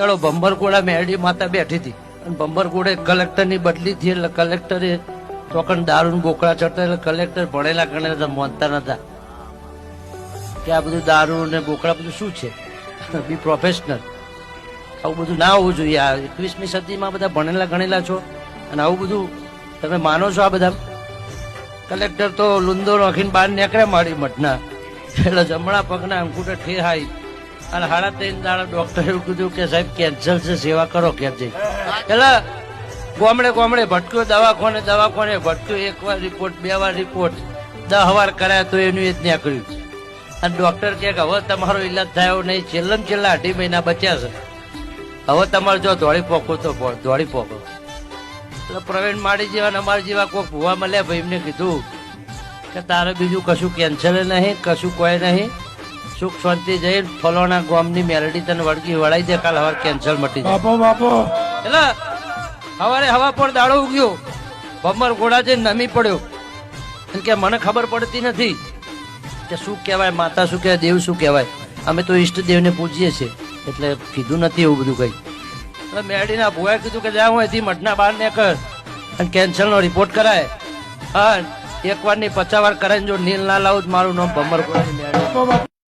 દાડો ભંભરકોડા મેરડી માતા બેઠી હતી. અને ભંભરગોળે કલેક્ટરની બદલી થઈ એટલે કલેક્ટરે ચોકન દારૂ બોકડા ચડતા એટલે કલેક્ટર ભણેલા ગણેલા માનતા નતા. કે આ બધું દારૂ ને બોકડા બધું શું છે? Be professional. આવું બધું ના હોવું જોઈએ. આ એકવીસમી સદીમાં બધા ભણેલા ગણેલા છો. અને આવું બધું તમે માનો છો આ બધા? કલેક્ટર તો લુંદો નોખીને બહાર નીકળ્યા મારી મઠના એટલે જમણા પગના અંગૂઠે ઠેહાઈ અને હાડા ત્રણ દાડા ડોક્ટરે એવું કીધું કે સાહેબ કેન્સર છે, સેવા કરો કે એટલે ગોમડે કોમડે ભટક્યો, દવાખોને દવાખોને ભટક્યો, એક વાર રિપોર્ટ બે વાર રિપોર્ટ દહ વાર કરાય તો એનું એ જ નીકળ્યું અને ડોક્ટર કે, હવે તમારો ઈલાજ થયો નહીં, છેલ્લા છેલ્લા અઢી મહિના બચ્યા છે. હવે તમારે જો દોડી પોકો તો દોડી પોકો એટલે પ્રવીણ માળી જેવા અમારા જેવા કોઈ ભૂવા મળ્યા? ભાઈ એમને કીધું કે, તારે બીજું કશું કેન્સર નહીં, કશું કોઈ નહીં. સુખ શાંતિ જઈ ફલોણા ગામની મેલડી તને વળગી વળાઈ દે કાલ હવે કેન્સલ મટી જાય. બાપો બાપો. એટલે હવારે હવા પર દાડો ઉગ્યો. ભમર ઘોડા જઈને નમી પડ્યો. કેમ કે મને ખબર પડતી નથી કે શું કહેવાય માતા શું કહેવાય દેવ શું કહેવાય. અમે તો ઈષ્ટદેવને પૂજીએ છીએ. એટલે કીધું નથી એવું બધું કઈ. એટલે મેડીના ભુવાએ કીધું કે જા હું અહીંથી મઠના બહાર ને કર અને કેન્સરનો રિપોર્ટ કરાય. હા એક વારની પચાસ વાર કરાઈને જો નીલ ના લાવું મારું નામ ભમર ઘોડાની